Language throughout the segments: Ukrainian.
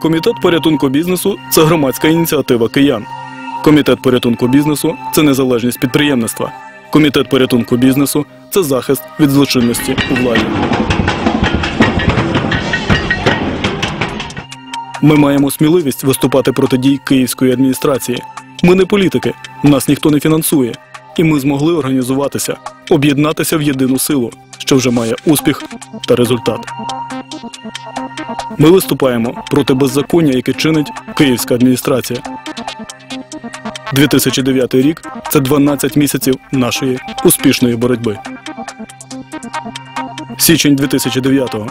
Комітет порятунку бізнесу це громадська ініціатива киян. Комітет порятунку бізнесу це незалежність підприємництва. Комітет порятунку бізнесу це захист від злочинності у владі. Ми маємо сміливість виступати проти дій київської адміністрації. Ми не політики, нас ніхто не фінансує. І ми змогли організуватися, об'єднатися в єдину силу, що вже має успіх та результат. Ми виступаємо проти беззаконня, яке чинить київська адміністрація. 2009 рік це 12 місяців нашої успішної боротьби. Січень 2009-го.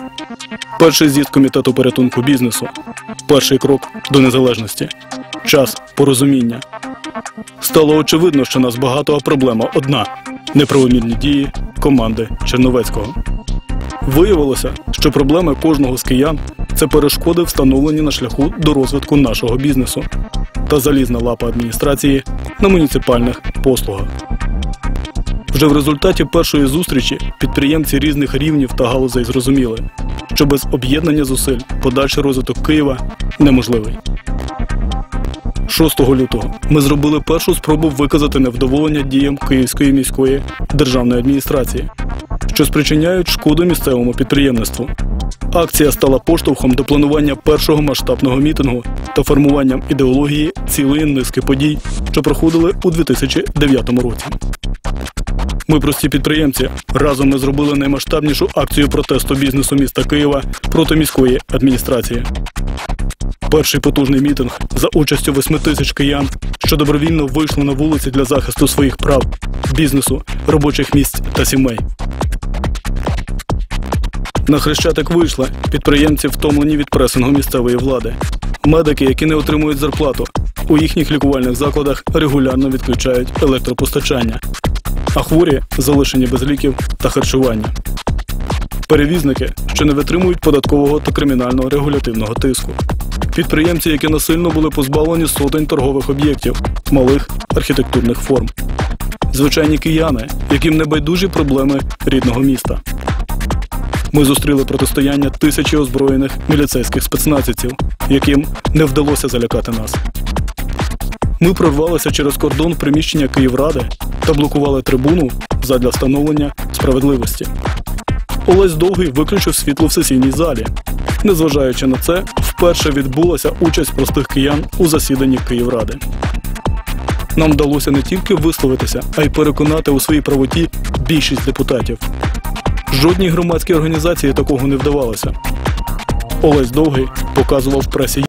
Перший з'їзд комітету порятунку бізнесу. Перший крок до незалежності. Час порозуміння. Стало очевидно, що нас багато, а проблема одна неправомірні дії команди Черновецького. Виявилося, що проблеми кожного з киян це перешкоди, встановлені на шляху до розвитку нашого бізнесу та залізна лапа адміністрації на муніципальних послугах. Вже в результаті першої зустрічі підприємці різних рівнів та галузей зрозуміли, що без об'єднання зусиль подальший розвиток Києва неможливий. 6 лютого ми зробили першу спробу виказати невдоволення діям Київської міської державної адміністрації, що спричиняють шкоду місцевому підприємництву. Акція стала поштовхом до планування першого масштабного мітингу та формуванням ідеології цілої низки подій, що проходили у 2009 році. Ми прості підприємці. Разом ми зробили наймасштабнішу акцію протесту бізнесу міста Києва проти міської адміністрації. Перший потужний мітинг за участю 8 тисяч киян, що добровільно вийшли на вулиці для захисту своїх прав, бізнесу, робочих місць та сімей. На хрещатик вийшли підприємці, втомлені від пресингу місцевої влади. Медики, які не отримують зарплату, у їхніх лікувальних закладах регулярно відключають електропостачання, а хворі залишені без ліків та харчування. Перевізники, що не витримують податкового та кримінального регулятивного тиску. Підприємці, які насильно були позбавлені сотень торгових об'єктів, малих архітектурних форм. Звичайні кияни, яким не байдужі проблеми рідного міста. Ми зустріли протистояння тисячі озброєних міліцейських спецназівців, яким не вдалося залякати нас. Ми прорвалися через кордон приміщення Київради та блокували трибуну задля встановлення справедливості. Олесь Довгий виключив світло в сесійній залі. Незважаючи на це, вперше відбулася участь простих киян у засіданні Київради. Нам вдалося не тільки висловитися, а й переконати у своїй правоті більшість депутатів. Жодній громадській організації такого не вдавалося. Олесь Довгий показував пресі